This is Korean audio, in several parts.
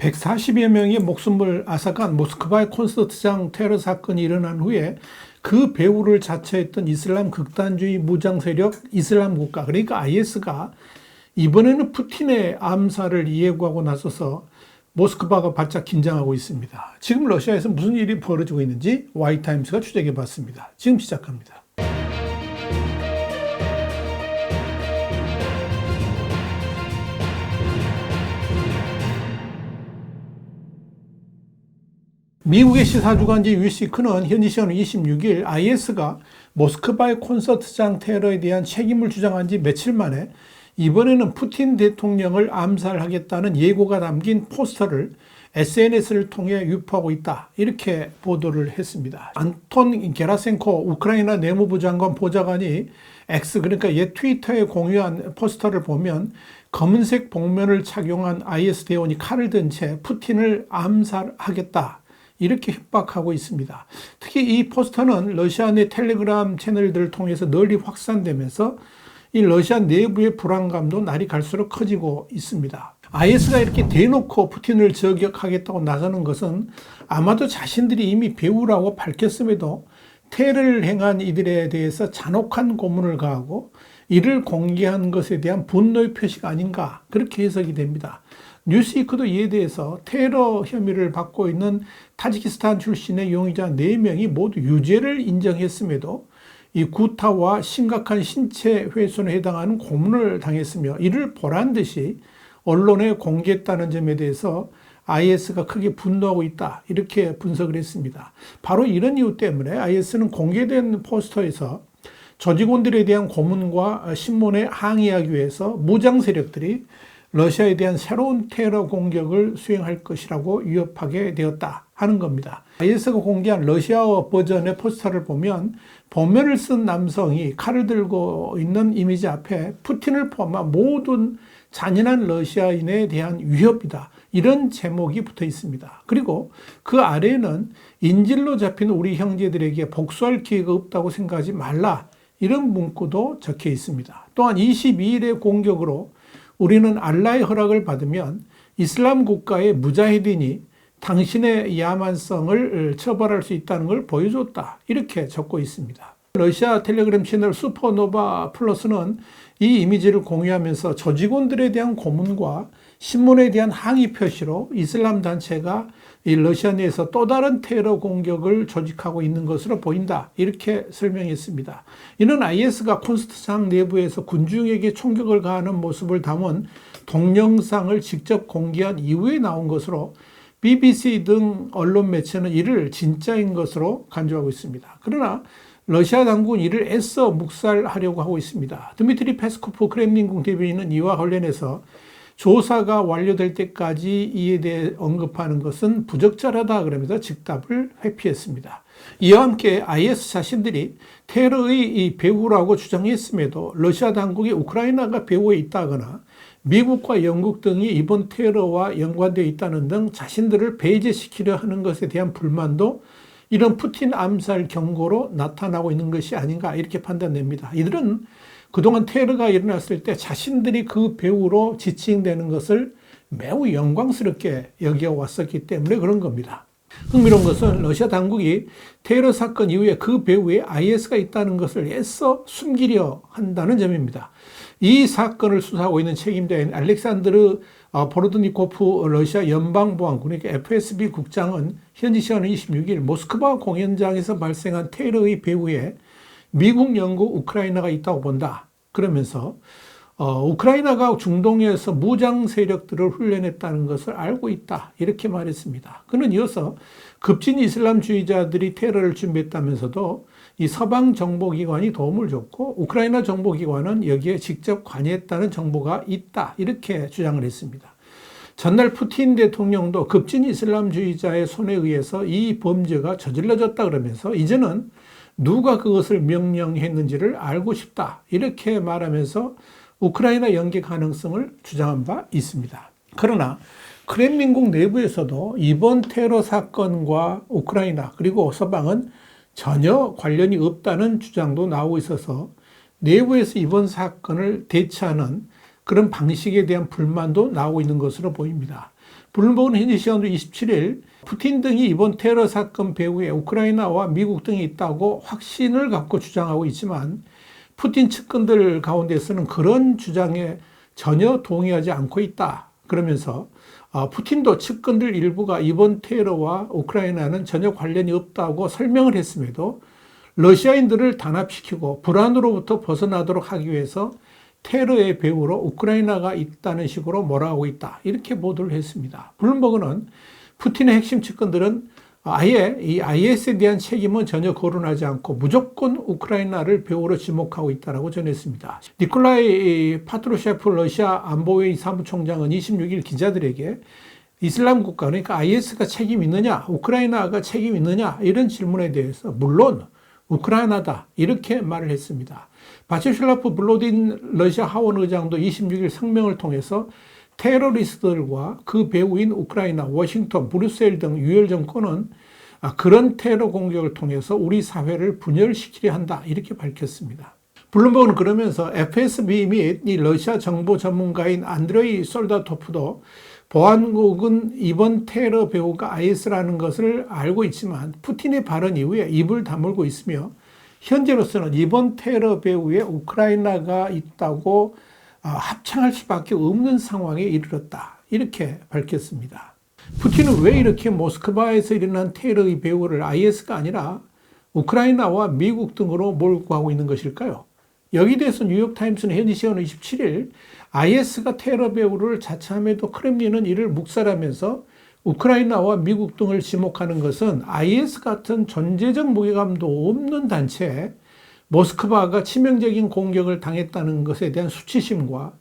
140여 명의 목숨을 앗아간 모스크바의 콘서트장 테러 사건이 일어난 후에 그 배후를 자처했던 이슬람 극단주의 무장 세력 이슬람 국가 그러니까 IS가 이번에는 푸틴의 암살을 예고하고 나서서 모스크바가 바짝 긴장하고 있습니다. 지금 러시아에서 무슨 일이 벌어지고 있는지 와이타임스가 추적해 봤습니다. 지금 시작합니다. 미국의 시사주간지 유시크는 현지 시간 26일 IS가 모스크바의 콘서트장 테러에 대한 책임을 주장한 지 며칠 만에 이번에는 푸틴 대통령을 암살하겠다는 예고가 담긴 포스터를 SNS를 통해 유포하고 있다. 이렇게 보도를 했습니다. 안톤 게라센코 우크라이나 내무부 장관 보좌관이 X 그러니까 옛 트위터에 공유한 포스터를 보면 검은색 복면을 착용한 IS 대원이 칼을 든 채 푸틴을 암살하겠다. 이렇게 협박하고 있습니다. 특히 이 포스터는 러시아 내 텔레그램 채널들을 통해서 널리 확산되면서 이 러시아 내부의 불안감도 날이 갈수록 커지고 있습니다. IS가 이렇게 대놓고 푸틴을 저격하겠다고 나서는 것은 아마도 자신들이 이미 배우라고 밝혔음에도 테러를 행한 이들에 대해서 잔혹한 고문을 가하고 이를 공개한 것에 대한 분노의 표시가 아닌가 그렇게 해석이 됩니다. 뉴스위크도 이에 대해서 테러 혐의를 받고 있는 타지키스탄 출신의 용의자 4명이 모두 유죄를 인정했음에도 이 구타와 심각한 신체 훼손에 해당하는 고문을 당했으며 이를 보란 듯이 언론에 공개했다는 점에 대해서 IS가 크게 분노하고 있다. 이렇게 분석을 했습니다. 바로 이런 이유 때문에 IS는 공개된 포스터에서 조직원들에 대한 고문과 신문에 항의하기 위해서 무장 세력들이 러시아에 대한 새로운 테러 공격을 수행할 것이라고 위협하게 되었다 하는 겁니다. IS가 공개한 러시아어 버전의 포스터를 보면 본면을 쓴 남성이 칼을 들고 있는 이미지 앞에 푸틴을 포함한 모든 잔인한 러시아인에 대한 위협이다. 이런 제목이 붙어 있습니다. 그리고 그 아래에는 인질로 잡힌 우리 형제들에게 복수할 기회가 없다고 생각하지 말라. 이런 문구도 적혀 있습니다. 또한 22일의 공격으로 우리는 알라의 허락을 받으면 이슬람 국가의 무자헤딘이 당신의 야만성을 처벌할 수 있다는 걸 보여줬다. 이렇게 적고 있습니다. 러시아 텔레그램 채널 슈퍼노바 플러스는 이 이미지를 공유하면서 조직원들에 대한 고문과 신문에 대한 항의 표시로 이슬람 단체가 이 러시아 내에서 또 다른 테러 공격을 조직하고 있는 것으로 보인다. 이렇게 설명했습니다. 이는 IS가 콘스트상 내부에서 군중에게 총격을 가하는 모습을 담은 동영상을 직접 공개한 이후에 나온 것으로 BBC 등 언론 매체는 이를 진짜인 것으로 간주하고 있습니다. 그러나 러시아 당국은 이를 애써 묵살하려고 하고 있습니다. 드미트리 페스코프 크렘린궁 대변인은 이와 관련해서 조사가 완료될 때까지 이에 대해 언급하는 것은 부적절하다 그러면서 즉답을 회피했습니다. 이와 함께 IS 자신들이 테러의 이 배후라고 주장했음에도 러시아 당국이 우크라이나가 배후에 있다거나 미국과 영국 등이 이번 테러와 연관되어 있다는 등 자신들을 배제시키려 하는 것에 대한 불만도 이런 푸틴 암살 경고로 나타나고 있는 것이 아닌가 이렇게 판단됩니다. 이들은 그동안 테러가 일어났을 때 자신들이 그 배후로 지칭되는 것을 매우 영광스럽게 여겨왔었기 때문에 그런 겁니다. 흥미로운 것은 러시아 당국이 테러 사건 이후에 그 배후에 IS가 있다는 것을 애써 숨기려 한다는 점입니다. 이 사건을 수사하고 있는 책임자인 알렉산드르 어, 보르드니코프 러시아 연방보안군 그러니까 FSB 국장은 현지 시간 26일 모스크바 공연장에서 발생한 테러의 배후에 미국, 영국, 우크라이나가 있다고 본다. 그러면서 어, 우크라이나가 중동에서 무장 세력들을 훈련했다는 것을 알고 있다. 이렇게 말했습니다. 그는 이어서 급진 이슬람주의자들이 테러를 준비했다면서도 이 서방 정보기관이 도움을 줬고 우크라이나 정보기관은 여기에 직접 관여했다는 정보가 있다. 이렇게 주장을 했습니다. 전날 푸틴 대통령도 급진 이슬람주의자의 손에 의해서 이 범죄가 저질러졌다 그러면서 이제는 누가 그것을 명령했는지를 알고 싶다. 이렇게 말하면서 우크라이나 연계 가능성을 주장한 바 있습니다. 그러나 크렘린궁 내부에서도 이번 테러 사건과 우크라이나 그리고 서방은 전혀 관련이 없다는 주장도 나오고 있어서 내부에서 이번 사건을 대처하는 그런 방식에 대한 불만도 나오고 있는 것으로 보입니다. 블룸버그는 현지 시간으로 27일 푸틴 등이 이번 테러 사건 배후에 우크라이나와 미국 등이 있다고 확신을 갖고 주장하고 있지만 푸틴 측근들 가운데서는 그런 주장에 전혀 동의하지 않고 있다. 그러면서 어, 푸틴도 측근들 일부가 이번 테러와 우크라이나는 전혀 관련이 없다고 설명을 했음에도 러시아인들을 단합시키고 불안으로부터 벗어나도록 하기 위해서 테러의 배후로 우크라이나가 있다는 식으로 몰아오고 있다. 이렇게 보도를 했습니다. 블룸버그는 푸틴의 핵심 측근들은 아예 이 IS에 대한 책임은 전혀 거론하지 않고 무조건 우크라이나를 배후로 지목하고 있다라고 전했습니다. 니콜라이 파트로셰프 러시아 안보회의 사무총장은 26일 기자들에게 이슬람 국가 그러니까 IS가 책임 있느냐, 우크라이나가 책임 있느냐 이런 질문에 대해서 물론 우크라이나다 이렇게 말을 했습니다. 바체슐라프 블로딘 러시아 하원 의장도 26일 성명을 통해서 테러리스트들과 그 배후인 우크라이나, 워싱턴, 브뤼셀 등 유혈 정권은 아, 그런 테러 공격을 통해서 우리 사회를 분열시키려 한다 이렇게 밝혔습니다. 블룸버그는 그러면서 FSB 및 이 러시아 정보 전문가인 안드레이 솔다토프도 보안국은 이번 테러 배후가 IS라는 것을 알고 있지만 푸틴의 발언 이후에 입을 다물고 있으며 현재로서는 이번 테러 배후에 우크라이나가 있다고 아, 합창할 수밖에 없는 상황에 이르렀다. 이렇게 밝혔습니다. 푸틴은 왜 이렇게 모스크바에서 일어난 테러의 배후를 IS가 아니라 우크라이나와 미국 등으로 몰고 가고 있는 것일까요? 여기 대해서 뉴욕타임스는 현지 시간 27일 IS가 테러 배후를 자처함에도 크렘린은 이를 묵살하면서 우크라이나와 미국 등을 지목하는 것은 IS 같은 존재적 무게감도 없는 단체에 모스크바가 치명적인 공격을 당했다는 것에 대한 수치심과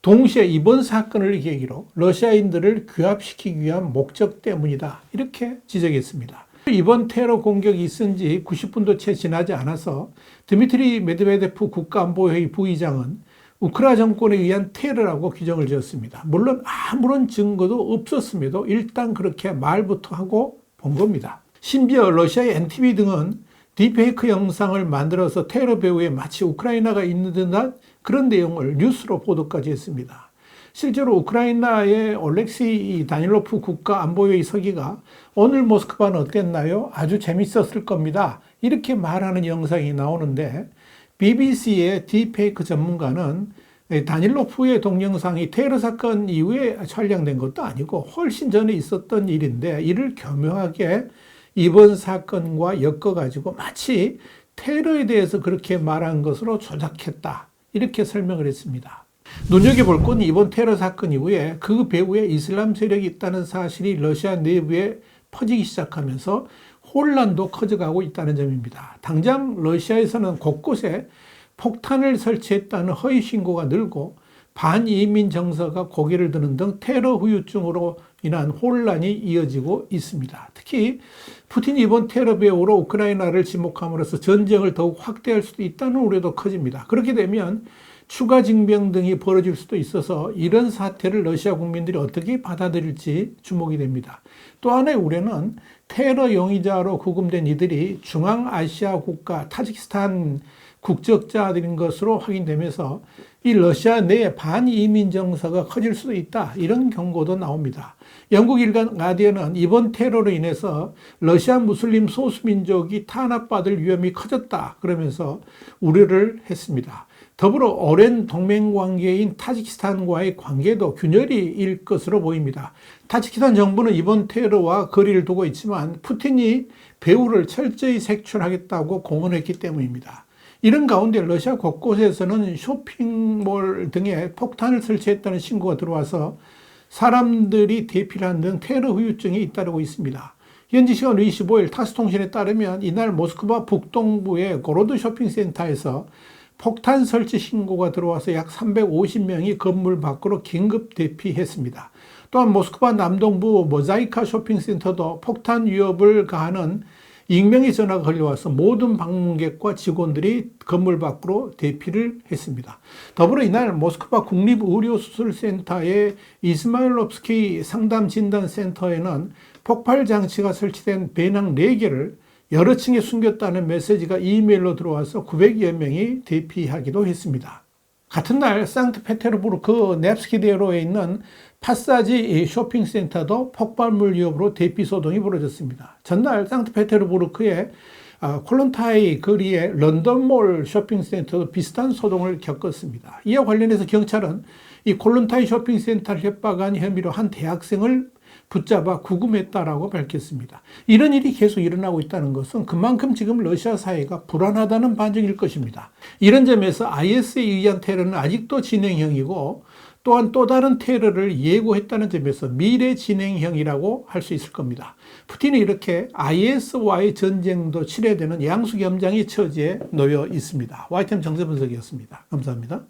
동시에 이번 사건을 계기로 러시아인들을 규합시키기 위한 목적 때문이다. 이렇게 지적했습니다. 이번 테러 공격이 있은 지 90분도 채 지나지 않아서 드미트리 메드베데프 국가안보회의 부의장은 우크라 정권에 의한 테러라고 규정을 지었습니다. 물론 아무런 증거도 없었음에도 일단 그렇게 말부터 하고 본 겁니다. 심지어 러시아의 NTV 등은 딥페이크 영상을 만들어서 테러 배후에 마치 우크라이나가 있는 듯한 그런 내용을 뉴스로 보도까지 했습니다. 실제로 우크라이나의 올렉시 다닐로프 국가 안보회의 서기가 오늘 모스크바는 어땠나요? 아주 재밌었을 겁니다. 이렇게 말하는 영상이 나오는데 BBC의 딥페이크 전문가는 다닐로프의 동영상이 테러 사건 이후에 촬영된 것도 아니고 훨씬 전에 있었던 일인데 이를 교묘하게 이번 사건과 엮어가지고 마치 테러에 대해서 그렇게 말한 것으로 조작했다. 이렇게 설명을 했습니다. 눈여겨볼 건 이번 테러 사건 이후에 그 배후에 이슬람 세력이 있다는 사실이 러시아 내부에 퍼지기 시작하면서 혼란도 커져가고 있다는 점입니다. 당장 러시아에서는 곳곳에 폭탄을 설치했다는 허위 신고가 늘고 반이민 정서가 고개를 드는 등 테러 후유증으로 인한 혼란이 이어지고 있습니다. 특히 푸틴이 이번 테러 배후로 우크라이나를 지목함으로써 전쟁을 더욱 확대할 수도 있다는 우려도 커집니다. 그렇게 되면 추가 징병 등이 벌어질 수도 있어서 이런 사태를 러시아 국민들이 어떻게 받아들일지 주목이 됩니다. 또 하나의 우려는 테러 용의자로 구금된 이들이 중앙아시아 국가 타지키스탄 국적자들인 것으로 확인되면서 이 러시아 내에 반이민 정서가 커질 수도 있다. 이런 경고도 나옵니다. 영국 일간 가디언은 이번 테러로 인해서 러시아 무슬림 소수민족이 탄압받을 위험이 커졌다. 그러면서 우려를 했습니다. 더불어 오랜 동맹 관계인 타지키스탄과의 관계도 균열이 일 것으로 보입니다. 타지키스탄 정부는 이번 테러와 거리를 두고 있지만 푸틴이 배후를 철저히 색출하겠다고 공언했기 때문입니다. 이런 가운데 러시아 곳곳에서는 쇼핑몰 등에 폭탄을 설치했다는 신고가 들어와서 사람들이 대피한 등 테러 후유증이 잇따르고 있습니다. 현지 시간 25일 타스통신에 따르면 이날 모스크바 북동부의 고로드 쇼핑센터에서 폭탄 설치 신고가 들어와서 약 350명이 건물 밖으로 긴급 대피했습니다. 또한 모스크바 남동부 모자이카 쇼핑센터도 폭탄 위협을 가하는 익명의 전화가 걸려와서 모든 방문객과 직원들이 건물 밖으로 대피를 했습니다. 더불어 이날 모스크바 국립의료수술센터의 이스마일롭스키 상담진단센터에는 폭발 장치가 설치된 배낭 4개를 여러 층에 숨겼다는 메시지가 이메일로 들어와서 900여 명이 대피하기도 했습니다. 같은 날 상트페테르부르크 넵스키데로에 있는 파사지 이 쇼핑센터도 폭발물 위협으로 대피 소동이 벌어졌습니다. 전날 상트페테르부르크의 아, 콜론타이 거리의 런던몰 쇼핑센터도 비슷한 소동을 겪었습니다. 이와 관련해서 경찰은 이 콜론타이 쇼핑센터를 협박한 혐의로 한 대학생을 붙잡아 구금했다라고 밝혔습니다. 이런 일이 계속 일어나고 있다는 것은 그만큼 지금 러시아 사회가 불안하다는 반증일 것입니다. 이런 점에서 IS에 의한 테러는 아직도 진행형이고 또한 또 다른 테러를 예고했다는 점에서 미래 진행형이라고 할 수 있을 겁니다. 푸틴은 이렇게 IS와의 전쟁도 치러야 되는 양수겸장의 처지에 놓여 있습니다. YTN 정세 분석이었습니다. 감사합니다.